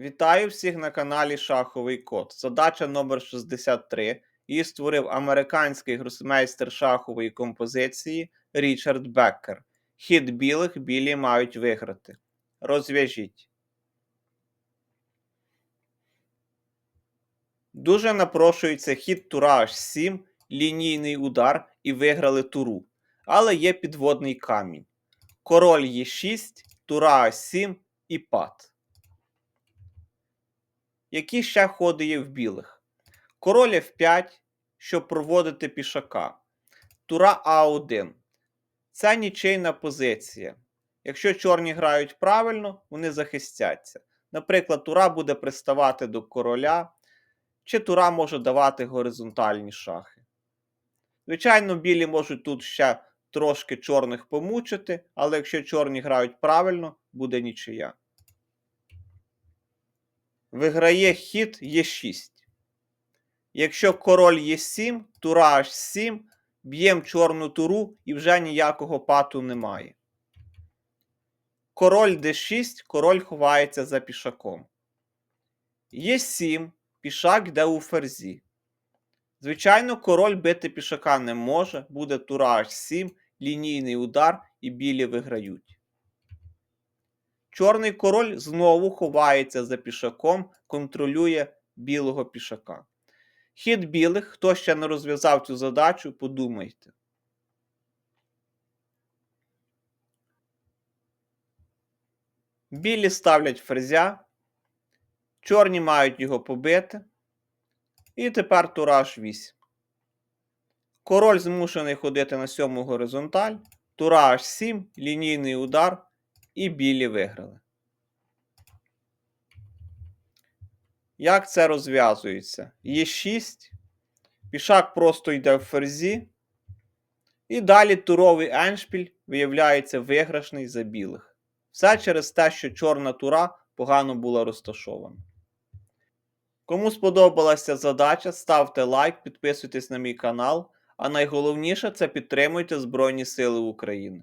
Вітаю всіх на каналі Шаховий Код. Задача номер 63. Її створив американський гросмейстер шахової композиції Річард Беккер. Хід білих білі мають виграти. Розв'яжіть. Дуже напрошується хід тура H7, лінійний удар і виграли туру. Але є підводний камінь. Король Е6, тура А7 і пад. Які ще ходи є в білих? Король F5, щоб проводити пішака. Тура А1. Це нічийна позиція. Якщо чорні грають правильно, вони захистяться. Наприклад, тура буде приставати до короля, чи тура може давати горизонтальні шахи. Звичайно, білі можуть тут ще трошки чорних помучити, але якщо чорні грають правильно, буде нічия. Виграє хід Е6. Якщо король Е7, тура H7, б'ємо чорну туру і вже ніякого пату немає. Король d6, король ховається за пішаком. Е7, пішак йде у ферзі. Звичайно, король бити пішака не може, буде тура H7, лінійний удар і білі виграють. Чорний король знову ховається за пішаком, контролює білого пішака. Хід білих, хто ще не розв'язав цю задачу, подумайте. Білі ставлять ферзя. Чорні мають його побити. І тепер тура H8. Король змушений ходити на сьому горизонталь. Тура H7, лінійний удар. І білі виграли. Як це розв'язується? Є 6. Пішак просто йде в ферзі. І далі туровий еншпіль виявляється виграшний за білих. Все через те, що чорна тура погано була розташована. Кому сподобалася задача, ставте лайк, підписуйтесь на мій канал. А найголовніше це підтримуйте Збройні Сили України.